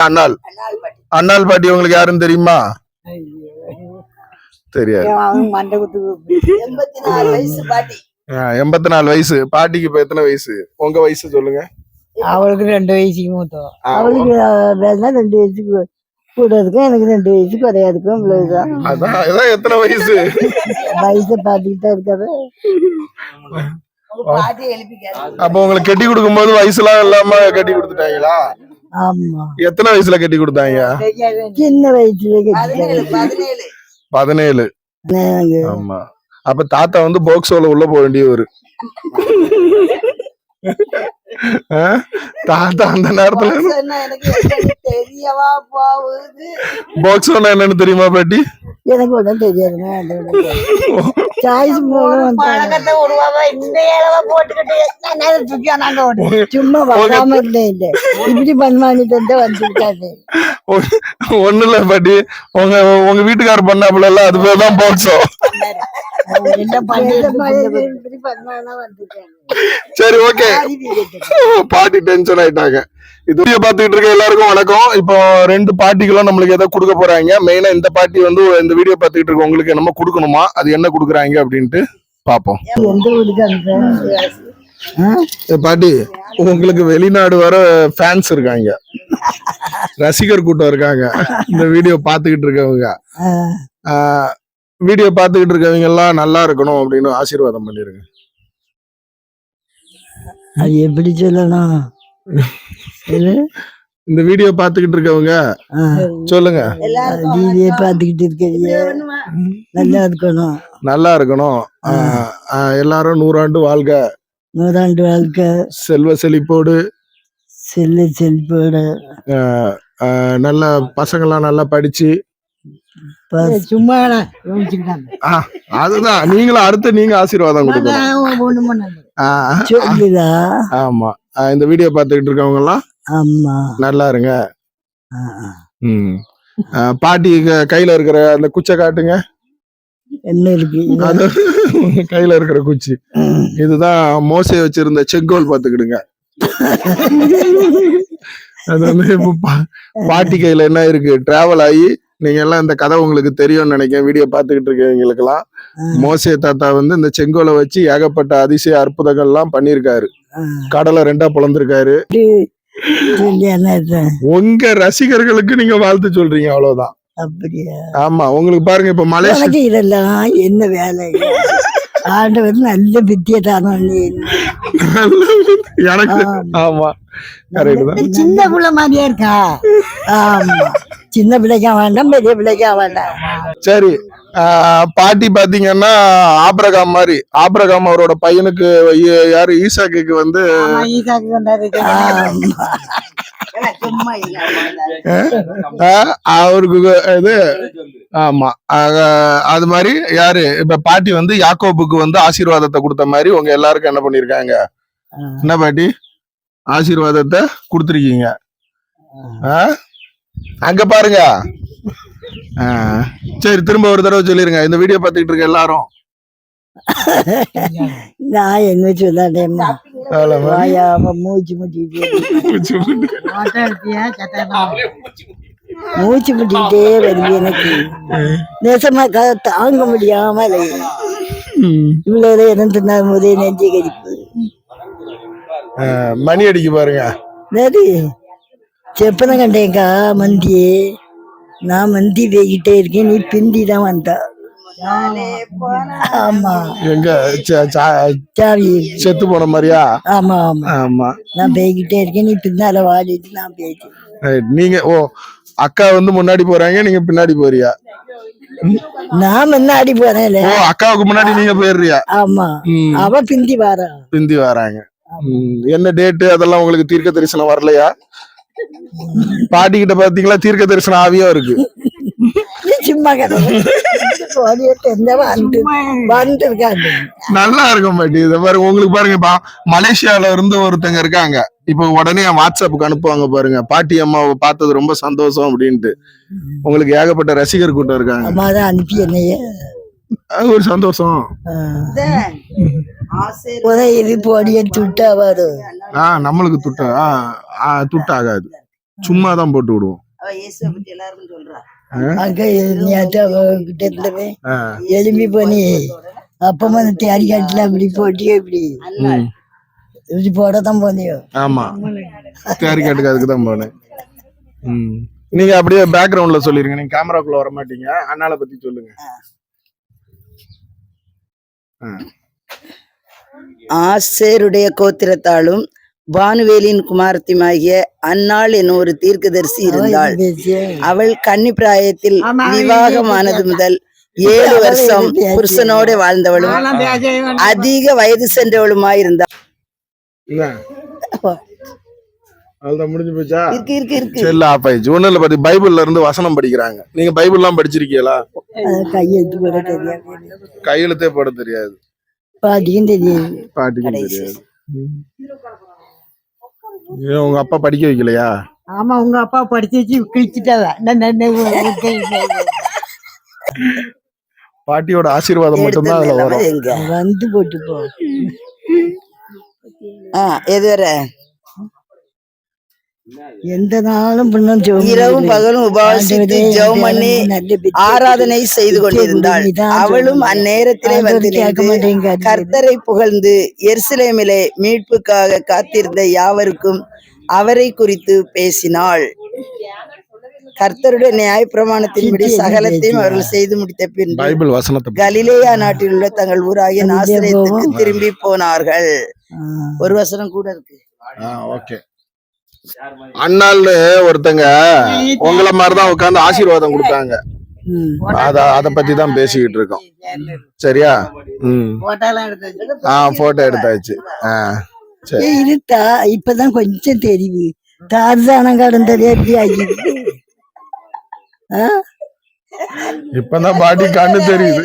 அண்ணாள். அண்ணாள் பாட்டி உங்களுக்கு யாருன்னு தெரியுமா? தெரியாது. எண்பத்தி நாலு வயசு பாட்டிக்கு இப்ப எத்தனை வயசு? உங்க வயசு சொல்லுங்க. அவளுக்கு ரெண்டு வயசுக்கு மூத்தம் அவளுக்கு ரெண்டு வயசுக்கு கூட இருக்கும் எனக்கு ரெண்டு வயசு குறையாதுக்கும் அதான் எத்தனை வயசு? வயசை பார்த்துக்கிட்டு தான் இருக்காது அப்ப உங்களுக்கு கட்டி கொடுக்கும் போது வயசுலாம் இல்லாம கட்டி கொடுத்துட்டாங்களா? எத்தனை வயசுல கட்டி கொடுத்தாங்க சின்ன வயசுல பதினேழு ஆமா. அப்ப தாத்தா வந்து போக்சோல உள்ள போக வேண்டியவர். ஆ? தாத்தா அந்த நேரத்துல போக்சோனா என்னன்னு தெரியுமா பாட்டி? எனக்கு ஒன்றும் தெரியாதுங்க அந்த சாய்ஸ் போகணும் பழக்கத்தை உருவாவ இந்த இளவ போட்டுக்கிட்டு என்ன நேரம் தூக்கி நாங்க ஓடு. சும்மா வராம இருந்தேன் இல்லை. இப்படி பண்ணுவானிட்டு வந்து வந்துருக்காது ஒண்ணு இல்ல பாட்டி. உங்க உங்க வீட்டுக்காரர் பண்ணாப்புல எல்லாம் அது பேர் தான் போக்சோ சரி ஓகே பாட்டி டென்ஷன் ஆயிட்டாங்க இது வீடியோ பாத்துக்கிட்டு இருக்க எல்லாருக்கும் வணக்கம் இப்போ ரெண்டு பாட்டிகளும் நம்மளுக்கு ஏதோ கொடுக்க போறாங்க மெயினா இந்த பாட்டி வந்து இந்த வீடியோ பாத்துக்கிட்டு இருக்க உங்களுக்கு என்னமோ கொடுக்கணுமா அது என்ன கொடுக்குறாங்க அப்படின்ட்டு பாப்போம் பாட்டி உங்களுக்கு வெளிநாடு வர ஃபேன்ஸ் இருக்காங்க ரசிகர் கூட்டம் இருக்காங்க இந்த வீடியோ பாத்துக்கிட்டு இருக்கவங்க வீடியோ பாத்துக்கிட்டு இருக்கவங்க எல்லாம் நல்லா இருக்கணும் அப்படின்னு ஆசீர்வாதம் பண்ணிருங்க. அது எப்படி சொல்லணும் இது, இந்த வீடியோ பாத்துக்கிட்டு இருக்கவங்க ஆ, சொல்லுங்க. டிவியை பார்த்துக்கிட்டு இருக்கிறீங்க நல்லா இருக்கணும். நல்லா இருக்கணும். எல்லாரும் நூறாண்டு வாழ்க. நூறாண்டு வாழ்க்கை செல்வ செழிப்போடு. செல்லு ஆஹ் நல்ல பசங்கெல்லாம் நல்லா படிச்சு சும்மா அதுதான். நீங்களும் அடுத்து நீங்க ஆசீர்வாதம் கொடுக்கணும். ஆமா. இந்த வீடியோ பார்த்துக்கிட்டு இருக்கவங்க எல்லாம் நல்லா இருங்க. பாட்டி கையில இருக்கிற அந்த குச்சை காட்டுங்க. என்ன இருக்கு? கையில இருக்கிற குச்சி. இதுதான் மோசை வச்சிருந்த செங்கோல் பாத்துக்கிடுங்க அது வந்து பாட்டி கையில என்ன இருக்கு? டிராவல் ஆகி நீங்க எல்லாம் இந்த கதை உங்களுக்கு தெரியும்னு நினைக்கிறேன். வீடியோ பாத்துக்கிட்டு இருக்கவங்களுக்கெல்லாம். மோசே தாத்தா வந்து இந்த செங்கோலை வச்சு ஏகப்பட்ட அதிசய அற்புதங்கள்லாம் பண்ணியிருக்காரு. கடலை ரெண்டா பிளந்திருக்காரு? உங்க ரசிகர்களுக்கு நீங்க வாழ்த்து சொல்றீங்க அவ்வளவுதான். அப்படியா? ஆமா உங்களுக்கு பாருங்க இப்ப மலேசியா இதெல்லாம் என்ன வேலை? ஆண்டவர் நல்ல வித்தியை தானம் நீ எனக்கு ஆமா. தான் சின்ன பிள்ளை மாதிரியே இருக்கா? ஆமா. சின்ன பிள்ளைக்கா வேண்டாம் பெரிய பிள்ளைக்கா வேண்டாம். சரி ஆஹ் பாட்டி பாத்தீங்கன்னா ஆப்ரகாம் மாதிரி. ஆப்ரகாம் அவரோட பையனுக்கு யாரு? ஈசாக்குக்கு வந்து அவருக்கு இது ஆமா அது மாதிரி யாரு? இப்ப பாட்டி வந்து யாக்கோபுக்கு வந்து ஆசீர்வாதத்தை கொடுத்த மாதிரி உங்க எல்லாருக்கும் என்ன பண்ணிருக்காங்க? என்ன பாட்டி? ஆசீர்வாதத்தை கொடுத்துருக்கீங்க. அங்க பாருங்க. சரி திரும்ப ஒரு தடவை சொல்லிருங்க. இந்த வீடியோ பார்த்துக்கிட்டு இருக்க எல்லாரும். நான் என்ன சொல்லாதேம்மா மூச்சு முட்டிட்டு மூச்சு முட்டிக்கிட்டே வருது எனக்கு. நெசமா தாங்க முடியாம. இவ்வளவு தின்னாகும் போதே நெஞ்சு கடிப்பு மணி அடிக்கு பாருங்க. நேரு செப்பனை கண்டேன்க்கா மந்தி நான் மந்தி போய்கிட்டே இருக்கேன் நீ பிந்தி தான் வந்தா ஆமா. எங்க? ச- ச- சாவி செத்து போன மாதிரியா? ஆமா ஆமா. ஆமா. நான் போய்கிட்டே இருக்கேன் நீ பின்னால வாடிட்டு நான் Right. நீங்க ஓ அக்கா வந்து முன்னாடி போறாங்க நீங்க பின்னாடி போறியா? நான் முன்னாடி போறேன்ல. ஓ அக்காவுக்கு முன்னாடி நீங்க போயிடுறியா? ஆமா. அவ பிந்தி வாரா. பிந்தி வராங்க. என்ன டேட்டு அதெல்லாம் உங்களுக்கு தீர்க்க தரிசனம் வரலையா? பாட்டி கிட்ட பாத்தீங்களா? தீர்க்க தரிசனம் ஆவியா இருக்கு. நல்லா இருக்கும் பாட்டி. இதை பாருங்க உங்களுக்கு பாருங்க இப்ப மலேசியால இருந்து ஒருத்தங்க இருக்காங்க. இப்ப உடனே வாட்ஸ்அப்புக்கு அனுப்புவாங்க பாருங்க. பாட்டி அம்மாவை பார்த்தது ரொம்ப சந்தோஷம் அப்படின்ட்டு. உங்களுக்கு ஏகப்பட்ட ரசிகர் கூட்டம் இருக்காங்க. அம்மா தான் அனுப்பி என்னைய. அது ஒரு சந்தோஷம். இது போடிய துட்டா வரும். ஆ நம்மளுக்கு துட்ட ஆ, துட்டு ஆகாது சும்மா தான் போட்டு விடுவோம். ஆ, எலும்பி போனி. அப்பமா அந்த தேடி காட்டுல அப்படி போட்டியோ இப்படி. இப்படி போட தான் போனியோ. ஆமா. தேரி கேட்டுக்கு அதுக்கு தான் போனேன். ம். நீங்க அப்படியே பேக்ரவுண்ட்ல சொல்லிருங்க. நீங்க கேமராக்குள்ள வர மாட்டீங்க அண்ணால பத்தி சொல்லுங்க. ஆ. ஆசேருடைய கோத்திரத்தாலும் பானுவேலின் குமாரத்தியுமாகிய அன்னாள் என்னும் ஒரு தீர்க்கதரிசி இருந்தாள். அவள் கன்னி பிராயத்தில் விவாகமானது முதல் ஏழு வருஷம் புருஷனோட வாழ்ந்தவளும் அதிக வயது சென்றவளுமாயிருந்தாள் இருக்கு இருக்கு செல்ல பத்தி பைபிள்ல இருந்து வசனம் படிக்கிறாங்க. நீங்க பைபிள்லாம் படிச்சிருக்கீங்களா? கையெழுத்து போட தெரியாது. கையெழுத்தே போட தெரியாது. பாட்டிக்கும் தெரியாது. பாட்டிக்கும் தெரியாது. ஏன் உங்க அப்பா படிக்க வைக்கலையா? ஆமா உங்க அப்பா படிச்சு வச்சு நான் பாட்டியோட ஆசீர்வாதம் மட்டும்தான் அதுல வரும். எங்க? வந்து போட்டு போ ஆ எது வர எந்த நாளும் இரவும். பகலும் உபவாசித்து ஆண்டவரே, ஜெபம் பண்ணி ஆராதனை செய்து கொண்டிருந்தாள் அவளும். அந்நேரத்திலே வந்து. கர்த்தரை புகழ்ந்து எருசலேமிலே மீட்புக்காக காத்திருந்த யாவருக்கும் அவரை குறித்து பேசினாள் கர்த்தருடைய நியாயப்பிரமாணத்தின்படி சித்தி என்ன சகலத்தையும்? அவர்கள் செய்து முடித்த வசனத்தை கலிலேயா நாட்டில் உள்ள தங்கள் ஊராகிய ஜெபம். திரும்பி போனார்கள். ஒரு வசனம் கூட இருக்கு ஓகே அண்ணாள்னு ஒருத்தங்க உங்களை மாதிரிதான் உட்கார்ந்து ஆசீர்வாதம் கொடுத்தாங்க. அத அத பத்தி தான் பேசிக்கிட்டு இருக்கோம். சரியா? ம். ஆ போட்டோ எடுத்தாச்சு. ஆ சரி. இருத்தா இப்பதான் கொஞ்சம் தெரியுது. தார்சானம் கடந்ததே எப்படி ஆகிடுது? இப்பதான் பாட்டி கண்ணு தெரியுது.